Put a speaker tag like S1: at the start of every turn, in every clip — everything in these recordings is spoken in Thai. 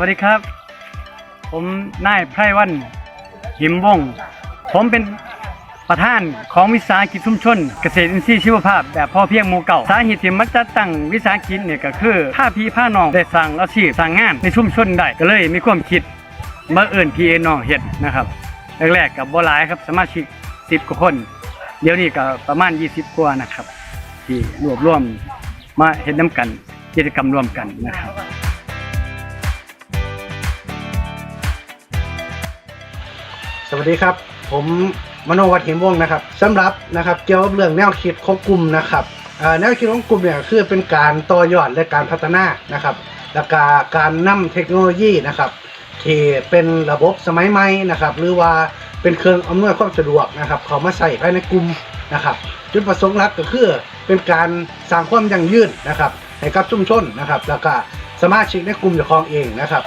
S1: วัสดีครับ ผมนายไพรวัน หิมวงศ์ผมเป็นประธานของวิสาหกิจชุมชน เกษตรอินทรีย์ชีวภาพแบบพอเพียงหมู่เก่า สาเหตุที่มันจะตั้งวิสาหกิจเนี่ยก็คือถ้าพี่ผ้าน้องได้สร้างอาชีพสร้างงานในชุมชนได้ก็เลยมีความคิดมาเอิ่นพี่น้องเฮ็ดนะครับแรกๆกับบ่หลายครับสมาชิก10กว่าคน เดี๋ยวนี้ก็ประมาณ 20 กว่านะครับ ที่รวบรวมมาเฮ็ดน้ำกันกิจกรรมร่วมกันนะครับ
S2: สวัสดีครับ ผมมโนวัฒน์หิมวงศ์นะครับสำหรับนะครับเกี่ยวกับเรื่องแนวคิดของกลุ่มนะครับแนวคิดของกลุ่มเนี่ยคือเป็นการต่อยอดและการพัฒนานะครับแล้วก็การนำเทคโนโลยีนะครับที่เป็นระบบสมัยใหม่นะครับ หรือว่าเป็นเครื่องอำนวยความสะดวกนะครับเขามาใส่ภายในกลุ่มนะครับจุดประสงค์หลักก็คือเป็นการสร้างความยั่งยืนนะครับให้กับชุมชนนะครับ แล้วก็สมาชิกในกลุ่มเจ้าของเองนะครับ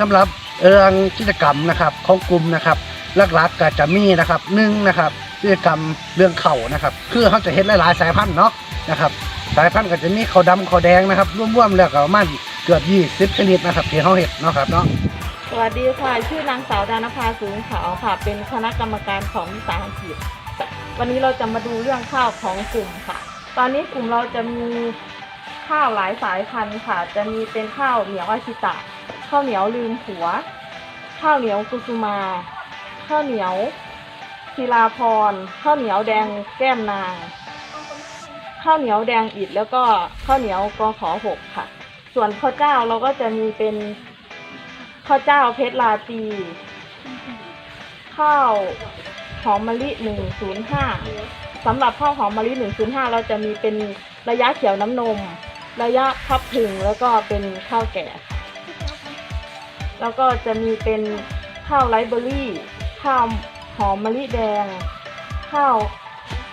S2: สำหรับเรื่องกิจกรรมนะครับของกลุ่มนะครับหลักๆก็จะมีนะครับหนึ่งนะครับกิจกรรมเรื่องเข่านะครับ คือเขาจะเห็นหลายๆสายพันธุ์เนาะนะครับสายพันธุ์ก็จะมีเขาดำเขาแดงนะครับร่วมๆแล้วก็มาณเกือบ20ชนิดนะครับที่เขาเห็นเนาะครับเนาะ
S3: สวัสดีค่ะชื่อนางสาวดานภาสูงขาวค่ะ เป็นคณะกรรมการของวิสาหกิจวันนี้เราจะมาดูเรื่องข้าวของกลุ่มค่ะ ตอนนี้กลุ่มเราจะมีข้าวหลายสายพันธุ์ค่ะ จะมีเป็นข้าวเหนียวอาชิตะ ข้าวเหนียวลืมผัว ข้าวเหนียวกุสุมา ข้าวเหนียวศิลาพร ข้าวเหนียวแดงแก้มนาง ข้าวเหนียวแดงอิดแล้วก็ข้าวเหนียวกขอหกค่ะ ส่วนข้าวเจ้าเราก็จะมีเป็นข้าวเจ้าเพชรลาตี ข้าวหอมมะลิหนึ่งศูนย์ห้าสำหรับข้าวหอมมะลิหนึ่งศูนย์ห้าเราจะมีเป็นระยะเขียวน้ำนม ระยะพับถึงแล้วก็เป็นข้าวแก่ค่ะ แล้วก็จะมีเป็นข้าวไรเบอร์รี่ ข้าวหอมมะลิแดง ข้าว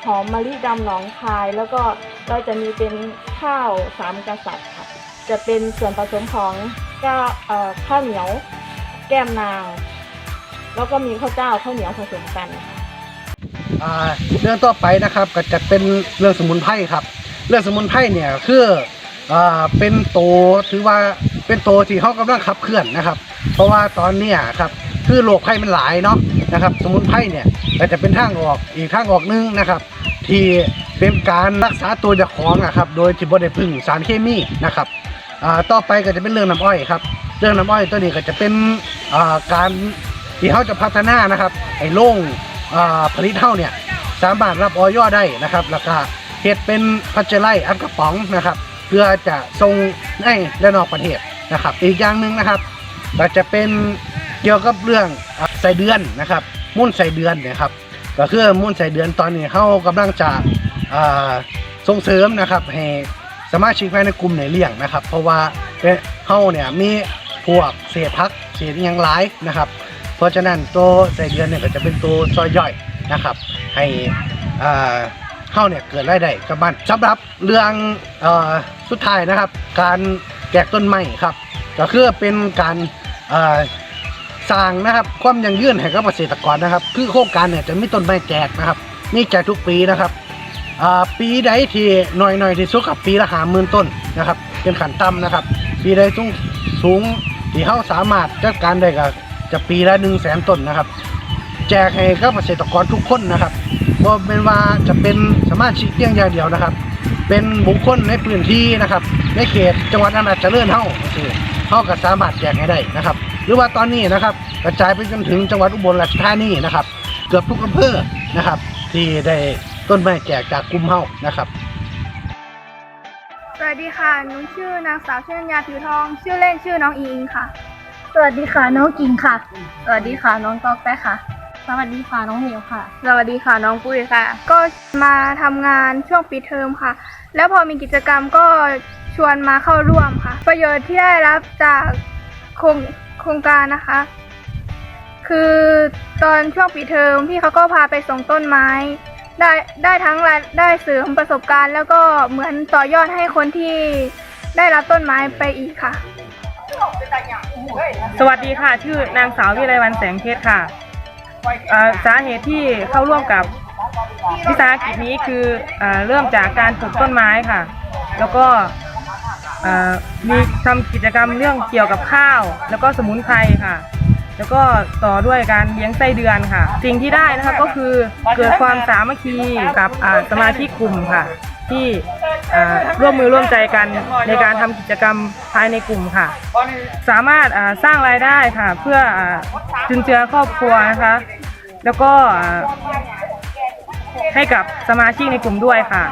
S3: หอมมะลิดำหนองคาย แล้วก็เราจะมีเป็นข้าวสามกษัตริย์ค่ะ จะเป็นส่วนผสมของก้าข้าวเหนียว แก้มนาง แล้วก็มีข้าวเจ้าข้าวเหนียวผสมกันค่ะ
S2: อ่าเรื่องต่อไปนะครับก็จะเป็นเรื่องสมุนไพรครับ เรื่องสมุนไพรเนี่ยคืออเป็นโตถือว่าเป็นโตที่เขากำลังขับเคลื่อนนะครับ เพราะว่าตอนเนี้ยครับคือโรคภัยมันหลายเนาะนะครับสมุนไพรเนี่ยก็จะเป็นทางออกอีกทางออกหนึงนะครับ ที่เป็นการรักษาตัวจ้าของนะครับโดยที่บ่ได้พึ่งสารเคมีนะครับต่อไปก็จะเป็นเรื่องน้ำอ้อยครับเรื่องน้ำอ้อยตัวนี้ก็จะเป็นาการที่เขาจะพัฒนานะครับไอ้โล่งผลิตเท่าเนี่ยสามารถรับออยอได้นะครับแล้วก็เฮ็ดเป็นพัชไลอันกระป๋องนะครับ เพื่อจะส่งในและนอกประเทศนะครับ อีกอย่างหนึ่งนะครับ ก็จะเป็นเกี่ยวกับเรื่องใส่เดือนนะครับมุ่นใส่เดือนนะครับ ก็คือมุ่นใส่เดือนตอนนี้เขากำลังจะส่งเสริมนะครับให้สมาชิกภายในกลุ่มในเลี้ยงนะครับ เพราะว่าเขาเนี่ยมีพวกเศษพักเศษยังหลายนะครับ เพราะฉะนั้นตัวใส่เดือนเนี่ยก็จะเป็นตัวซอยย่อยนะครับ ให้เข้าเนี่ยเกิดรายได้กับมันสำหรับเรื่องอสุดท้ายนะครับ การแจกต้นไม้ครับ ก็คือเป็นการ สร้างนะครับความยั่งยืนให้กับเกษตรกรนะครับคือโครงการเนี่ยจะมีต้นไม้แจกนะครับ มีแจกทุกปีนะครับปีใดที่หน่อยหน่อยๆที่สุดกับปีละหาหมื่นต้นนะครับ เป็นขันต่ำนะครับ ปีใดสูงสูงที่เขาสามารถจัดการได้ก็จะปีละหนึ่งแสนต้นนะครับ แจกให้กับเกษตรกรทุกคนนะครับบ่เป็นว่าจะเป็นสามารถชิกเพียงอย่างเดียวนะครับ เป็นบุคคลในพื้นที่นะครับ ในเขตจังหวัดอำนาจเจริญเฮาโอ เคเฮาก็สามารถแจกให้ได้นะครับ หรือว่าตอนนี้นะครับกระจายไปจนถึงจังหวัดอุบลราชธานีนะครับ เกือบทุกอำเภอนะครับ ที่ได้ต้นไม้แจกจากกลุ่มเฮานะครับ
S4: สวัสดีค่ะหนูชื่อนางสาวชนัญญาผิวทอง ชื่อเล่นชื่อน้องอิงอิงค่ะ
S5: สวัสดีค่ะน้องกิ่งค่ะ สวัสดีค่ะน้องตอกแป๊กค่ะ สวัสดีค่ะน้องเหมียวค่ะ
S4: สวัสดีค่ะน้องปุ้ยค่ะ ก็มาทำงานช่วงปิดเทอมค่ะ แล้วพอมีกิจกรรมก็ ชวนมาเข้าร่วมค่ะ ประโยชน์ที่ได้รับจากโครงโครงการนะคะ คือตอนช่วงปิดเทอมพี่เขาก็พาไปส่งต้นไม้ ได้ได้ทั้งรายได้เสริมประสบการณ์ แล้วก็เหมือนต่อยอดให้คนที่ได้รับต้นไม้ไปอีกค่ะ
S6: สวัสดีค่ะ ชื่อนางสาววิไลวันแสงเพชรค่ะอ่อสาเหตุที่เข้าร่วมกับวิสาหกิจนี้คือเอเริ่มจากการปลูกต้นไม้ค่ะ แล้วก็ มีทำกิจกรรมเรื่องเกี่ยวกับข้าว แล้วก็สมุนไพรค่ะ แล้วก็ต่อด้วยการเลี้ยงไส้เดือนค่ะ สิ่งที่ได้นะคะก็คือเกิดความสามัคคีกับสมาชิกกลุ่มค่ะ ที่ร่วมมือร่วมใจกันในการทำกิจกรรมภายในกลุ่มค่ะ สามารถสร้างรายได้ค่ะ เพื่ออ่าจุนเจือครอบครัวนะคะ แล้วก็ให้กับสมาชิกในกลุ่มด้วยค่ะ